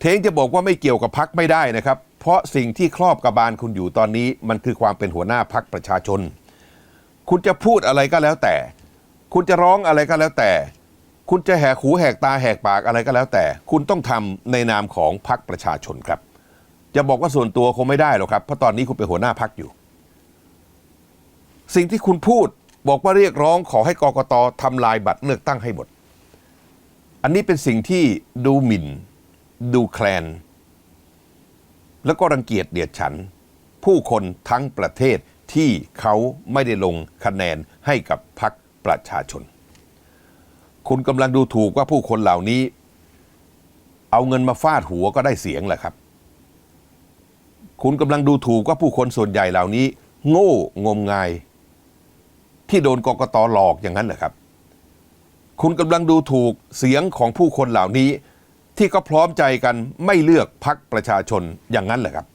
เทงจะบอกว่าไม่เกี่ยวกับพักไม่ได้นะครับ เพราะสิ่งที่ครอบกระบาลคุณอยู่ตอนนี้ มันคือความเป็นหัวหน้าพักประชาชน คุณจะพูดอะไรก็แล้วแต่ คุณจะร้องอะไรก็แล้วแต่ คุณจะแหกหูแหกตาแหกปากอะไรก็แล้วแต่ คุณต้องทำในนามของพักประชาชนครับ จะบอกว่าส่วนตัวคงไม่ได้หรอกครับเพราะตอนนี้คุณเป็นหัวหน้าพักอยู่ สิ่งที่คุณพูดบอกว่าเรียกร้องขอให้กกตทำลายบัตรเลือกตั้งให้หมด อันนี้เป็นสิ่งที่ดูหมิ่น ดูแคลน แล้วก็รังเกียจเดียดฉัน ผู้คนทั้งประเทศที่เขาไม่ได้ลงคะแนนให้กับพรรคประชาชน คุณกำลังดูถูกว่าผู้คนเหล่านี้ เอาเงินมาฟาดหัวก็ได้เสียงแหละครับ คุณกำลังดูถูกว่าผู้คนส่วนใหญ่เหล่านี้ โง่งมงาย ที่โดนกกตหลอกอย่างนั้นเหรอครับ คุณกำลังดูถูกเสียงของผู้คนเหล่านี้ ที่ก็พร้อมใจกันไม่เลือกพักประชาชนอย่างนั้นเหรอครับ